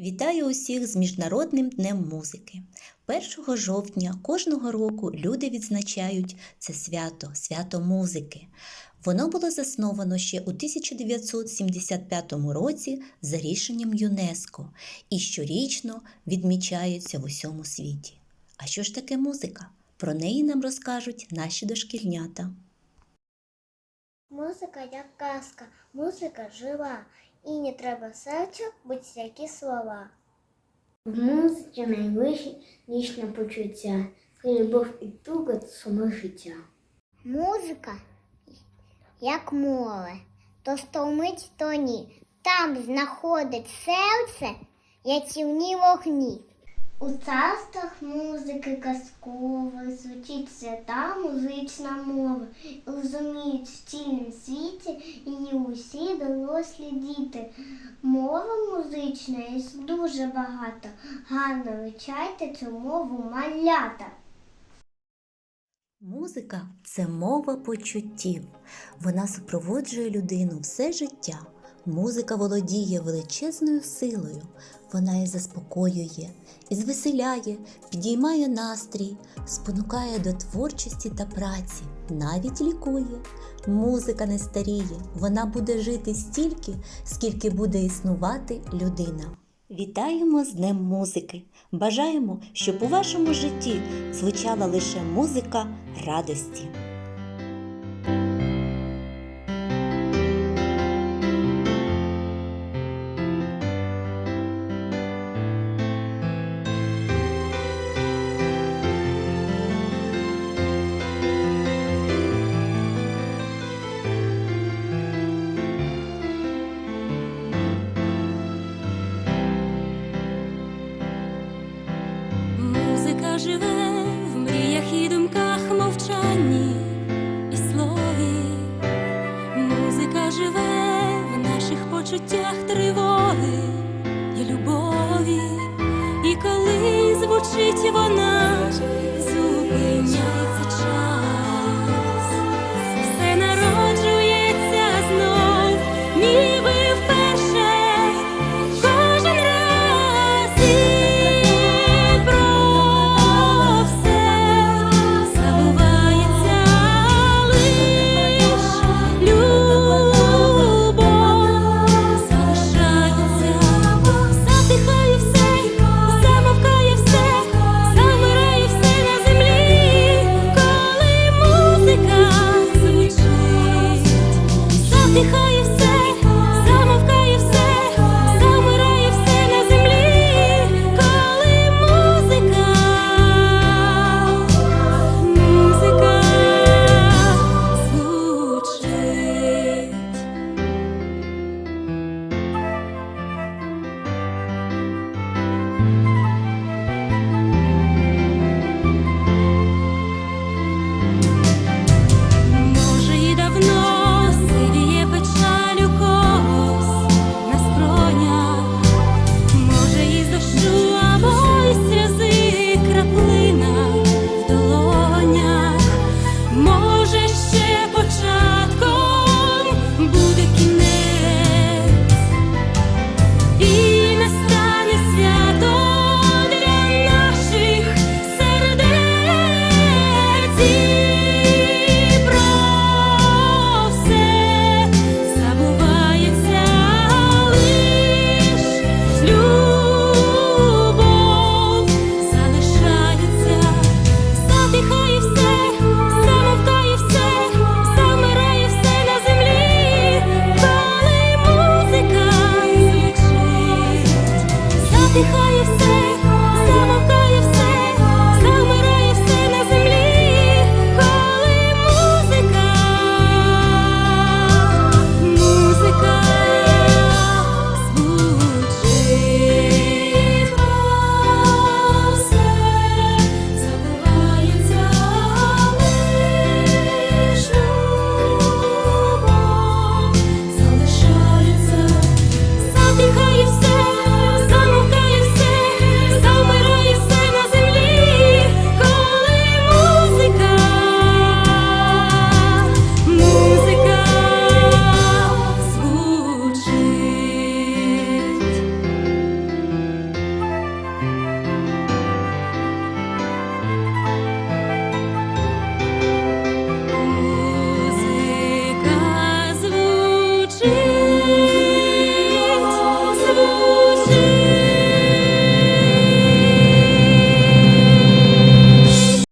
Вітаю усіх з Міжнародним днем музики. 1 жовтня кожного року люди відзначають це свято, свято музики. Воно було засновано ще у 1975 році за рішенням ЮНЕСКО і щорічно відмічається в усьому світі. А що ж таке музика? Про неї нам розкажуть наші дошкільнята. Музика як казка, музика жива, і не треба серцю будь-які слова. В музиці найвищі нічне почуття, любов і туга саме життя. Музика як море, то стомить, то ні. Там знаходить серце рятівні вогні. У царствах музики казкової звучить свята музична мова. Розуміють в цілім світі її усі дорослі діти. Мова музична є дуже багато. Гарно вивчайте цю мову малята. Музика це мова почуттів. Вона супроводжує людину все життя. Музика володіє величезною силою. Вона і заспокоює, і звеселяє, підіймає настрій, спонукає до творчості та праці, навіть лікує. Музика не старіє, вона буде жити стільки, скільки буде існувати людина. Вітаємо з Днем музики! Бажаємо, щоб у вашому житті звучала лише музика радості. Живе в мріях і думках мовчанні і слові. Музика живе в наших почуттях тривоги і любові. І коли звучить вона,